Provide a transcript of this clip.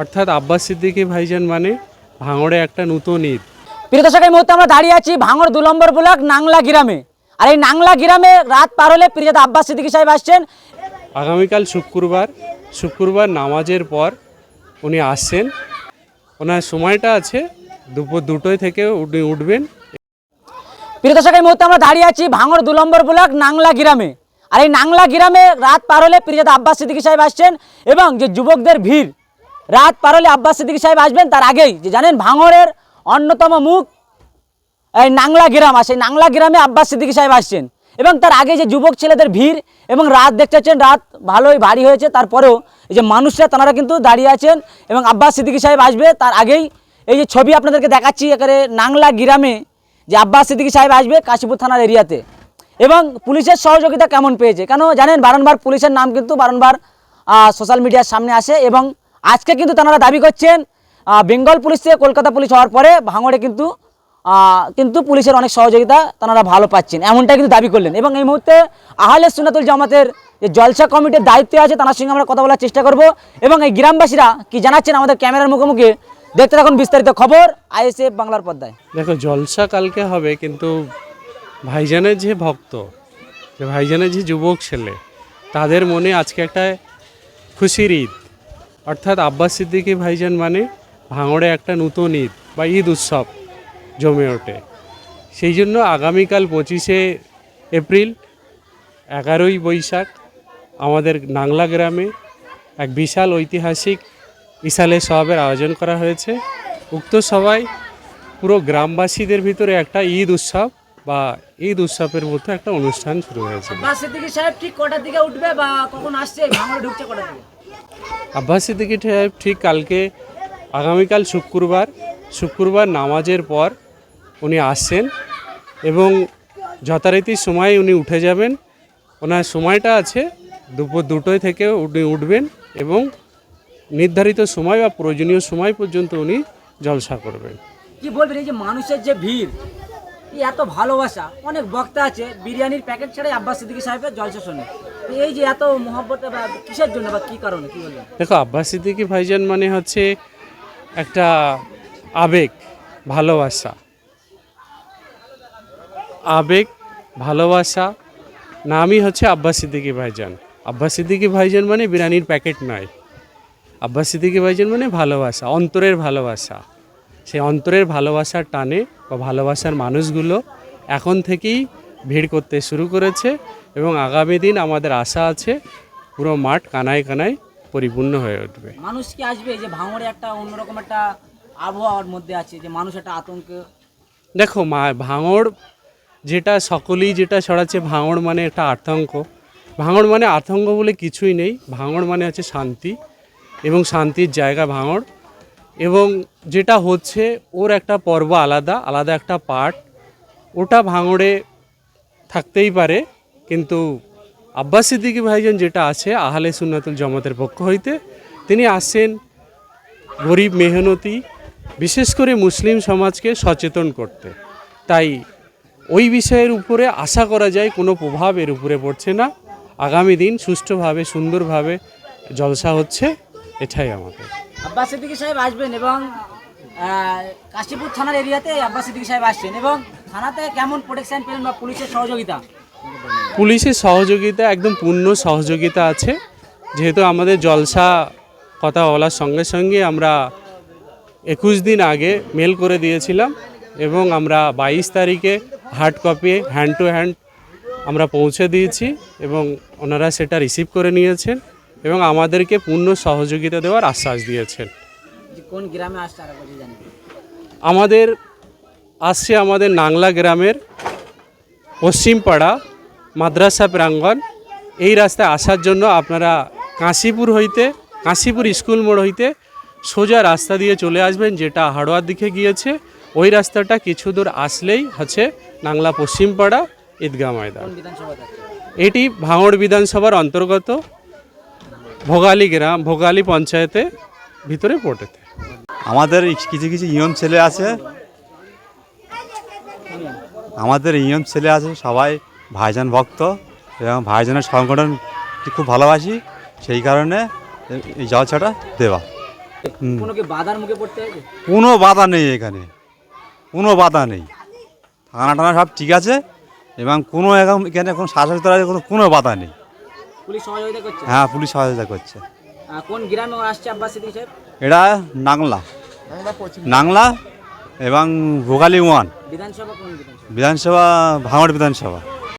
অর্থাৎ আব্বাস সিদ্দিকী ভাইজান মানে ভাঙড়ে একটা নতুন ঈদ। প্রিয় দর্শক এই মুহূর্তে আমরা দাঁড়িয়ে আছি ভাঙড় দু নম্বর ব্লক নাংলা গ্রামে। আর এই নাংলা গ্রামে রাত পার হলে প্রিয়তা আব্বাস সিদ্দিকী সাহেব আসছেন। আগামীকাল শুক্রবার শুক্রবার নামাজের পর উনি আসছেন। ওনার সময়টা আছে দুপুর দুটোয় থেকে উনি উঠবেন। প্রিয় দর্শক এই মুহূর্তে আমরা দাঁড়িয়ে আছি ভাঙড় দু নম্বর ব্লক নাংলা গ্রামে। আর এই নাংলা গ্রামে রাত পার হলে প্রিয়তা আব্বাস সিদ্দিকী সাহেব আসছেন এবং যে যুবকদের ভিড় রাত পারলে আব্বাস সিদ্দিকী সাহেব আসবেন, তার আগেই। যে জানেন, ভাঙড়ের অন্যতম মুখ, এই নাংলা গ্রাম আসে নাংলা গ্রামে আব্বাস সিদ্দিকী সাহেব আসছেন। এবং তার আগে যে যুবক ছেলেদের ভিড় এবং রাত দেখতে পাচ্ছেন, রাত ভালোই ভারী হয়েছে। তারপরেও এই যে মানুষরা, তারা কিন্তু দাঁড়িয়ে আছেন এবং আব্বাস সিদ্দিকী সাহেব আসবে, তার আগেই এই যে ছবি আপনাদেরকে দেখাচ্ছি এখানে নাংলা গ্রামে যে আব্বাস সিদ্দিকী সাহেব আসবে কাশীপুর থানার এরিয়াতে। এবং পুলিশের সহযোগিতা কেমন পেয়েছে? কেন জানেন, বারংবার পুলিশের নাম কিন্তু বারংবার সোশ্যাল মিডিয়ার সামনে আসে এবং আজকে কিন্তু তারা দাবি করছেন বেঙ্গল পুলিশ কলকাতা পুলিশ হওয়ার পরে ভাঙড়ে কিন্তু কিন্তু পুলিশের অনেক সহযোগিতা তারা ভালো পাচ্ছেন, এমনটাই কিন্তু দাবি করলেন। এবং এই মুহূর্তে আহলে সুনাতুল জামাতের যে জলসা কমিটির দায়িত্বে আছে, তার সঙ্গে আমরা কথা বলার চেষ্টা করব। এবং এই গ্রামবাসীরা কি জানাচ্ছেন আমাদের ক্যামেরার মুখোমুখি, দেখতে থাকুন বিস্তারিত খবর, আইএসএফ বাংলার পর্দায়। দেখো, জলসা কালকে হবে, কিন্তু ভাইজানের যে ভক্ত, যে ভাইজানের যে যুবক ছেলে, তাদের মনে আজকে একটা খুশির ঈদ। অর্থাৎ আব্বাস সিদ্দিকী ভাইজান মানে ভাঙড়ে একটা নতুন ঈদ বা ঈদ উৎসব জমে ওঠে। সেই জন্য আগামীকাল পঁচিশে এপ্রিল, এগারোই বৈশাখ আমাদের নাংলা গ্রামে এক বিশাল ঐতিহাসিক ইসালে সবের আয়োজন করা হয়েছে। উক্ত সবাই পুরো গ্রামবাসীদের ভিতরে একটা ঈদ উৎসব বা ঈদ উৎসবের মতো একটা অনুষ্ঠান শুরু হয়েছে। সাহেব ঠিক কটার দিকে উঠবে বা কখন আসছে? ঢুকছে কটার দিকে? আব্বাস সিদ্দিকী সাহেব ঠিক কালকে, আগামীকাল শুক্রবার শুক্রবার নামাজের পর উনি আসছেন এবং যথারীতি সময় উনি উঠে যাবেন। ওনার সময়টা আছে দুপুর দুটোয় থেকে উনি উঠবেন এবং নির্ধারিত সময় বা প্রয়োজনীয় সময় পর্যন্ত উনি জলসা করবেন। কি বলবেন এই যে মানুষের যে ভিড় এত ভালোবাসা, অনেক বক্তা আছে, বিরিয়ানির প্যাকেট ছাড়াই আব্বাস সিদ্দিকী সাহেবের জলসা শোনে। এই যে এত মহব্বত কিসের জন্য বা কি কারণে, কি দেখো, আব্বাস সিদ্দিকী ভাইজান মানে হচ্ছে একটা আবেগ, ভালোবাসা। আবেগ, ভালোবাসা নামই হচ্ছে আব্বাস সিদ্দিকী ভাইজান। আব্বাস সিদ্দিকী ভাইজান মানে বিরিয়ানির প্যাকেট নয়। আব্বাস সিদ্দিকী ভাইজান মানে ভালোবাসা, অন্তরের ভালোবাসা। সেই অন্তরের ভালোবাসার টানে বা ভালোবাসার মানুষগুলো এখন থেকেই ভিড় করতে শুরু করেছে। এবং আগামী দিন আমাদের আশা আছে পুরো মাঠ কানায় কানায় পরিপূর্ণ হয়ে উঠবে। মানুষ কি আসবে? যে ভাঙড়ে একটা অন্যরকম একটা আবহাওয়ার মধ্যে আছে যে মানুষ একটা আতঙ্ক দেখো মা ভাঙড় যেটা সকলেই যেটা ছড়াচ্ছে ভাঙড় মানে একটা আতঙ্ক। ভাঙড় মানে আতঙ্ক বলে কিছুই নেই। ভাঙড় মানে হচ্ছে শান্তি এবং শান্তির জায়গা ভাঙড়। এবং যেটা হচ্ছে ওর একটা পর্ব আলাদা আলাদা একটা পার্ট ওটা ভাঙড়ে থাকতেই পারে। কিন্তু আব্বাস সিদ্দিকী ভাইজান যেটা আছে, আহলে সুন্নাতুল জমাতের পক্ষ হইতে, তিনি আসছেন গরিব মেহনতি, বিশেষ করে মুসলিম সমাজকে সচেতন করতে। তাই ওই বিষয়ের উপরে আশা করা যায় কোনো প্রভাব এর উপরে পড়ছে না। আগামী দিন সুষ্ঠুভাবে, সুন্দরভাবে জলসা হচ্ছে, এটাই আমাদের। আব্বাস সিদ্দিকী সাহেব আসবেন এবং কাশীপুর থানার এরিয়াতে আব্বাস সিদ্দিকী সাহেব আসছেন এবং থানাতে কেমন প্রোটেকশন পেলেন বা পুলিশের সহযোগিতা? পুলিশের সহযোগিতা একদম পূর্ণ সহযোগিতা আছে। যেহেতু আমাদের জলসা কথা বলার সঙ্গে সঙ্গে আমরা একুশ দিন আগে মেল করে দিয়েছিলাম এবং আমরা বাইশ তারিখে hard copy hand to hand আমরা পৌঁছে দিয়েছি এবং ওনারা সেটা রিসিভ করে নিয়েছেন এবং আমাদেরকে পূর্ণ সহযোগিতা দেওয়ার আশ্বাস দিয়েছেন। কোন গ্রামে আমাদের আসছে আমাদের নাংলা গ্রামের পশ্চিমপাড়া মাদ্রাসা প্রাঙ্গণ এই রাস্তায় আসার জন্য আপনারা কাশীপুর হইতে কাশীপুর স্কুল মোড় হইতে সোজা রাস্তা দিয়ে চলে আসবেন যেটা হাড়োয়ার দিকে গিয়েছে। ওই রাস্তাটা কিছু দূর আসলেই হচ্ছে নাংলা পশ্চিমপাড়া ঈদগাহ ময়দান। এটি ভাঙড় বিধানসভার অন্তর্গত ভোগালী গ্রাম ভোগালী পঞ্চায়েতে ভিতরে পড়েতে আমাদের কিছু কিছু ইয়ম ছেলে আছে। আমাদের ইয়ম ছেলে আছে সবাই ভাইজান ভক্ত এবং ভাইজানের সংগঠন খুব ভালোবাসি সেই কারণে এই জলসাটা দেওয়া। কোনো বাধা নেই এখানে। কোনো বাধা নেই। থানা টানা সব ঠিক আছে এবং কোনো এখন এখানে কোনো শাসক কোনো কোনো বাধা নেই। পুলিশ সহযোগিতা করছে? হ্যাঁ পুলিশ সহায়তা করছে। কোন গ্রামে আসছে আব্বাস সাহেব এটা নাংলা। নাংলা এবং ভোগালী ওয়ান। বিধানসভা? বিধানসভা ভাঙড় বিধানসভা।